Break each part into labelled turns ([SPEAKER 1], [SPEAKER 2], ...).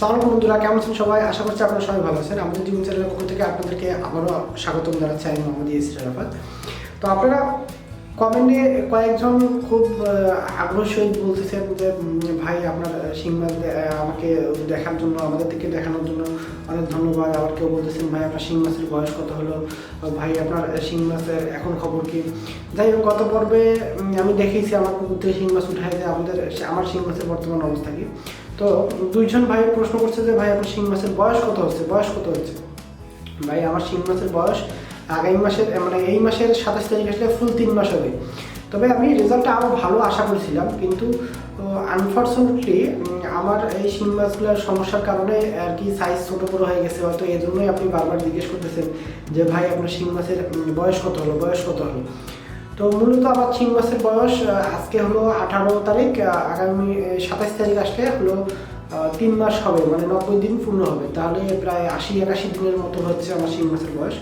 [SPEAKER 1] সালাম বন্ধুরা, কেমন আছেন সবাই? আশা করছি আপনারা সবাই ভালো আছেন। আমাদের জীবন চ্যানেলের পক্ষ থেকে আপনাদেরকে আবারও স্বাগতম জানাচ্ছি। আমি মোহাম্মদ ইয়েসি রাফাত তো আপনারা কমেন্টে কয়েকজন খুব আগ্রহ সহিত বলতেছেন যে ভাই, আপনার শিং আমাকে দেখার জন্য, আমাদের থেকে দেখানোর জন্য অনেক ধন্যবাদ। আবার কেউ বলতেছেন, ভাই, আপনার শিং মাছের বয়স কত হলো? ভাই, আপনার শিং মাছের এখন খবর কি? যাই হোক, গত পর্বে আমি দেখেছি আমার পুকুর থেকে শিং মাছ উঠাই যে আমাদের, আমার শিং মাছের বর্তমান অবস্থা কি? তো দুইজন ভাই প্রশ্ন করছে যে, ভাই, আপনার শিং মাছের বয়স কত হচ্ছে? বয়স কত হচ্ছে? ভাই, আমার শিং মাছের বয়স আগামী মাসের মানে এই মাসের সাতাশ তারিখ আসলে ফুল তিন মাস হবে। তবে আমি রেজাল্টটা আরও ভালো আশা করেছিলাম, কিন্তু আনফর্চুনেটলি আমার এই শিং মাছগুলোর সমস্যার কারণে আর কি সাইজ ছোটো বড়ো হয়ে গেছে। হয়তো এই জন্যই আপনি বারবার জিজ্ঞেস করতেছেন যে, ভাই, আপনার শিং মাছের বয়স কত হলো? বয়স কত হলো? তো মূলত আমার শিং মাছের বয়স আজকে হলো আঠারো তারিখ আগামী সাতাশ তারিখ আসলে হলো তিন মাস হবে মানে নব্বই দিন পূর্ণ হবে। তাহলে প্রায় আশি, একাশি দিনের মতো হচ্ছে আমার শিং মাছের বয়স।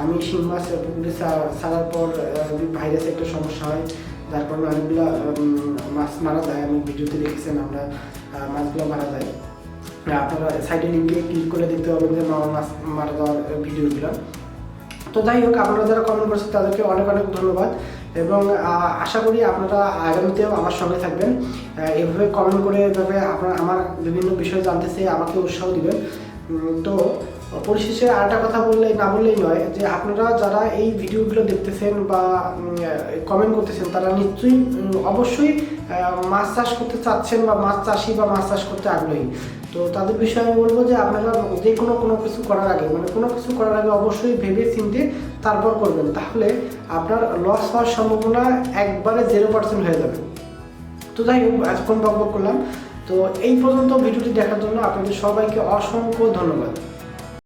[SPEAKER 1] আমি শিং মাছ পুকুরে ছাড়ার পর ভাইরাসের একটা সমস্যা হয়, যার কারণে অনেকগুলো মাছ মারা যায়, আমি ভিডিওতে দেখেছেন আমরা মাছগুলো মারা যায়। আপনারা সাইডে লিঙ্কে ক্লিক করে দেখতে পাবেন যে মাছ মারা যাওয়ার ভিডিওগুলো। তো যাই হোক, আপনারা যারা কমেন্ট করছেন, তাদেরকে অনেক অনেক ধন্যবাদ। এবং আশা করি আপনারা আগামীতেও আমার সঙ্গে থাকবেন। এভাবে কমেন্ট করে এভাবে আপনারা আমার বিভিন্ন বিষয় জানতে চেয়ে আমাকে উৎসাহ দিবেন। তো পরিশেষে আরেকটা কথা বললে, না বললেই নয়, যে আপনারা যারা এই ভিডিওগুলো দেখতেছেন বা কমেন্ট করতেছেন, তারা নিশ্চয়ই অবশ্যই মাছ চাষ করতে চাচ্ছেন বা মাছ চাষি বা মাছ চাষ করতে আগ্রহী। তো তাদের বিষয়ে আমি বলব যে আপনারা যে কোনো কোনো কিছু করার আগে মানে কোনো কিছু করার আগে অবশ্যই ভেবে চিনতে তারপর করবেন। তাহলে আপনার লস হওয়ার সম্ভাবনা একবারে জিরো পার্সেন্ট হয়ে যাবে। তো যাই হোক আজকে বকবক করলাম। তো এই পর্যন্ত ভিডিওটি দেখার জন্য আপনাদের সবাইকে অসংখ্য ধন্যবাদ।